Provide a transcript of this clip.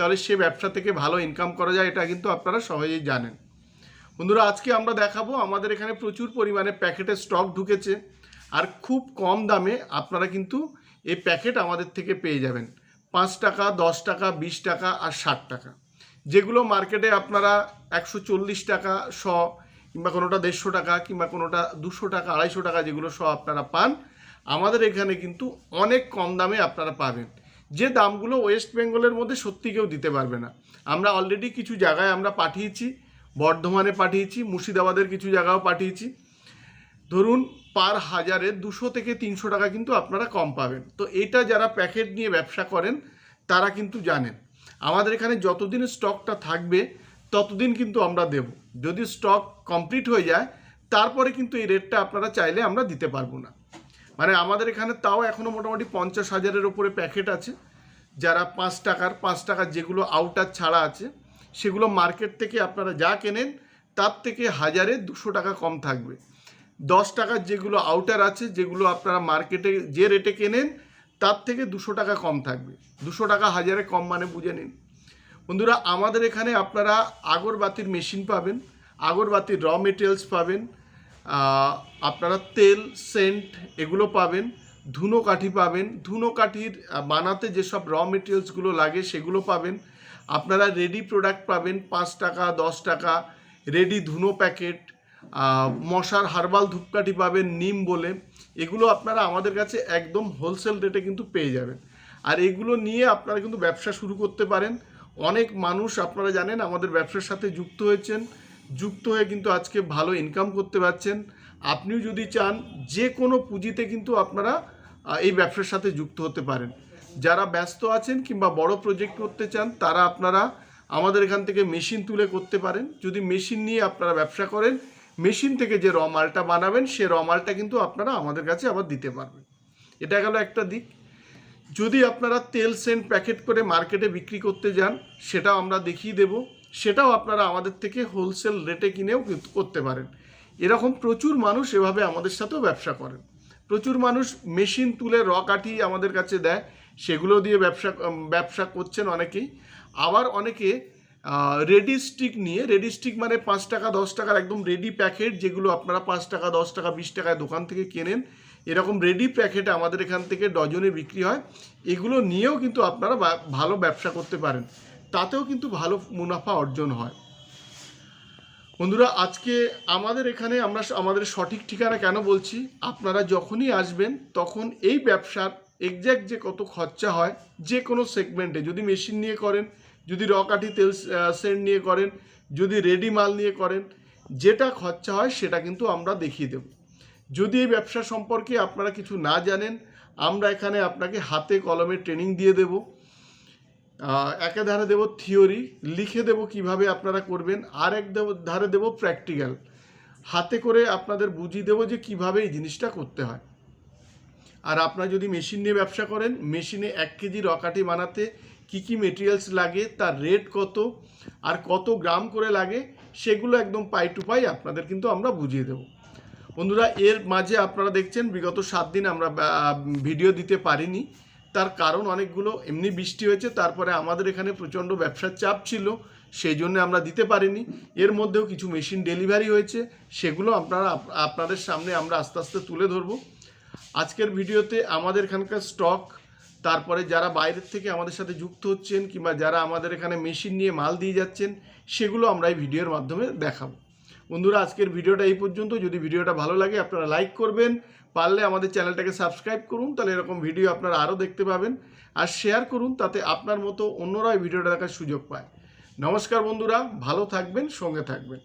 তাহলে সে ব্যবসা থেকে ভালো ইনকাম করা যায়, এটা কিন্তু আপনারা সহজেই জানেন। বন্ধুরা, আজকে আমরা দেখাবো আমাদের এখানে প্রচুর পরিমাণে প্যাকেটের স্টক ঢুকেছে আর খুব কম দামে আপনারা কিন্তু এই প্যাকেট আমাদের থেকে পেয়ে যাবেন। পাঁচ টাকা, দশ টাকা, বিশ টাকা আর ষাট টাকা। যেগুলো মার্কেটে আপনারা একশো চল্লিশ টাকা, শ কিংবা কোনোটা দেড়শো টাকা কিংবা কোনোটা দুশো টাকা, আড়াইশো টাকা যেগুলো শ আপনারা পান, আমাদের এখানে কিন্তু অনেক কম দামে আপনারা পাবেন। যে দামগুলো ওয়েস্ট বেঙ্গলের মধ্যে সত্যি কেউ দিতে পারবে না। আমরা অলরেডি কিছু জায়গায় আমরা পাঠিয়েছি, বর্ধমানে পাঠিয়েছি, মুর্শিদাবাদের কিছু জায়গাও পাঠিয়েছি। ধরুন পার হাজারে দুশো থেকে তিনশো টাকা কিন্তু আপনারা কম পাবেন। তো এটা যারা প্যাকেট নিয়ে ব্যবসা করেন, তারা কিন্তু জানেন। আমাদের এখানে যতদিন স্টকটা থাকবে, ততদিন কিন্তু আমরা দেব। যদি স্টক কমপ্লিট হয়ে যায়, তারপরে কিন্তু এই রেটটা আপনারা চাইলে আমরা দিতে পারব না। মানে আমাদের এখানে তাও এখনও মোটামুটি পঞ্চাশ হাজারের ওপরে প্যাকেট আছে। যারা পাঁচ টাকার পাঁচ টাকার যেগুলো আউটার ছাড়া আছে, সেগুলো মার্কেট থেকে আপনারা যা কেনেন, তার থেকে হাজারে দুশো টাকা কম থাকবে। দশ টাকার যেগুলো আউটার আছে, যেগুলো আপনারা মার্কেটে যে রেটে কেনেন, তার থেকে দুশো টাকা কম থাকবে। দুশো টাকা হাজারে কম মানে বুঝে নিন। বন্ধুরা, আমাদের এখানে আপনারা আগরবাতির মেশিন পাবেন, আগরবাতির র মেটেরিয়ালস পাবেন আপনারা তেল, সেন্ট এগুলো পাবেন, ধুনো কাঠি পাবেন। ধুনো কাঠির বানাতে যেসব র মেটেরিয়ালসগুলো লাগে সেগুলো পাবেন। আপনারা রেডি প্রোডাক্ট পাবেন পাঁচ টাকা, দশ টাকা। রেডি ধুনো প্যাকেট মশার হার্বাল ধূপকাঠি পাবেন, নিম বলে। এগুলো আপনারা আমাদের কাছে একদম হোলসেল রেটে কিন্তু পেয়ে যাবেন। আর এগুলো নিয়ে আপনারা কিন্তু ব্যবসা শুরু করতে পারেন। অনেক মানুষ আপনারা জানেন আমাদের ব্যবসার সাথে যুক্ত হয়েছেন। যুক্ত হয়ে কিন্তু আজকে ভালো ইনকাম করতে পারছেন। আপনিও যদি চান, যে কোনো পুঁজিতে কিন্তু আপনারা এই ব্যবসার সাথে যুক্ত হতে পারেন। যারা ব্যস্ত আছেন কিংবা বড় প্রজেক্ট করতে চান, তারা আপনারা আমাদের এখান থেকে মেশিন তুলে করতে পারেন। যদি মেশিন নিয়ে আপনারা ব্যবসা করেন মেশিন থেকে যে র মালটা বানাবেন, সে র মালটা কিন্তু আপনারা আমাদের কাছে আবার দিতে পারবেন। এটা গেল একটা দিক। যদি আপনারা তেল সেন্ট প্যাকেট করে মার্কেটে বিক্রি করতে যান, সেটাও আমরা দেখিয়ে দেব। সেটাও আপনারা আমাদের থেকে হোলসেল রেটে কিনেও করতে পারেন। এরকম প্রচুর মানুষ এভাবে আমাদের সাথেও ব্যবসা করেন। প্রচুর মানুষ মেশিন তুলে র কাঠি আমাদের কাছে দেয়, সেগুলো দিয়ে ব্যবসা ব্যবসা করছেন অনেকেই। আবার অনেকে রেডি স্টিক নিয়ে রেডি স্টিক মানে পাঁচ টাকা, দশ টাকার একদম রেডি প্যাকেট যেগুলো আপনারা পাঁচ টাকা, দশ টাকা, বিশ টাকায় দোকান থেকে কেনেন, এরকম রেডি প্যাকেট আমাদের এখান থেকে ডজনে বিক্রি হয়। এগুলো নিয়েও কিন্তু আপনারা ভালো ব্যবসা করতে পারেন। তাতেও কিন্তু ভালো মুনাফা অর্জন হয়। বন্ধুরা, আজকে আমাদের এখানে আমরা আমাদের সঠিক ঠিকানা কেন বলছি? আপনারা যখনই আসবেন, তখন এই ব্যবসার এক্স্যাক্ট যে কত খরচা হয়, যে কোনো সেগমেন্টে যদি মেশিন নিয়ে করেন, যদি রকাঠি তেল সেন্ট নিয়ে করেন, যদি রেডি মাল নিয়ে করেন, যেটা খরচা হয় সেটা কিন্তু আমরা দেখিয়ে দেব। যদি এই ব্যবসা সম্পর্কে আপনারা কিছু না জানেন, আমরা এখানে আপনাকে হাতে কলমে ট্রেনিং দিয়ে দেবো। একে ধারে দেব থিওরি, লিখে দেব কীভাবে আপনারা করবেন, আর এক ধারে দেব প্র্যাকটিক্যাল। হাতে করে আপনাদের বুঝিয়ে দেবো যে কীভাবে এই জিনিসটা করতে হয়। আর আপনারা যদি মেশিন নিয়ে ব্যবসা করেন, মেশিনে এক কেজি রকাটি বানাতে কি কি মেটেরিয়ালস লাগে, তার রেট কত, আর কত গ্রাম করে লাগে, সেগুলো একদম পাই টু পাই আপনাদের কিন্তু আমরা বুঝিয়ে দেবো। বন্ধুরা, এর মাঝে আপনারা দেখছেন, বিগত সাত দিন আমরা ভিডিও দিতে পারিনি। তার কারণ অনেকগুলো। এমনি বৃষ্টি হয়েছে, তারপরে আমাদের এখানে প্রচণ্ড ব্যবসার চাপ ছিল, সেই জন্য আমরা দিতে পারিনি। এর মধ্যেও কিছু মেশিন ডেলিভারি হয়েছে, সেগুলো আপনারা আপনাদের সামনে আমরা আস্তে আস্তে তুলে ধরবো। আজকের ভিডিওতে আমাদের এখানকার স্টক তারপরে যারা বাইরের থেকে আমাদের সাথে যুক্ত হচ্ছেন কিংবা যারা আমাদের এখানে মেশিন নিয়ে মাল দিয়ে যাচ্ছেন, সেগুলো আমরা এই ভিডিওর মাধ্যমে দেখাবো। বন্ধুরা, আজকের ভিডিওটা এই পর্যন্ত। যদি ভিডিওটা ভালো লাগে, আপনারা লাইক করবেন। পারলে আমাদের চ্যানেলটাকে সাবস্ক্রাইব করুন, তাহলে এরকম ভিডিও আপনারা আরও দেখতে পাবেন। আর শেয়ার করুন, তাতে আপনার মতো অন্যরা ভিডিওটা দেখার সুযোগ পায়। নমস্কার বন্ধুরা, ভালো থাকবেন, সঙ্গে থাকবেন।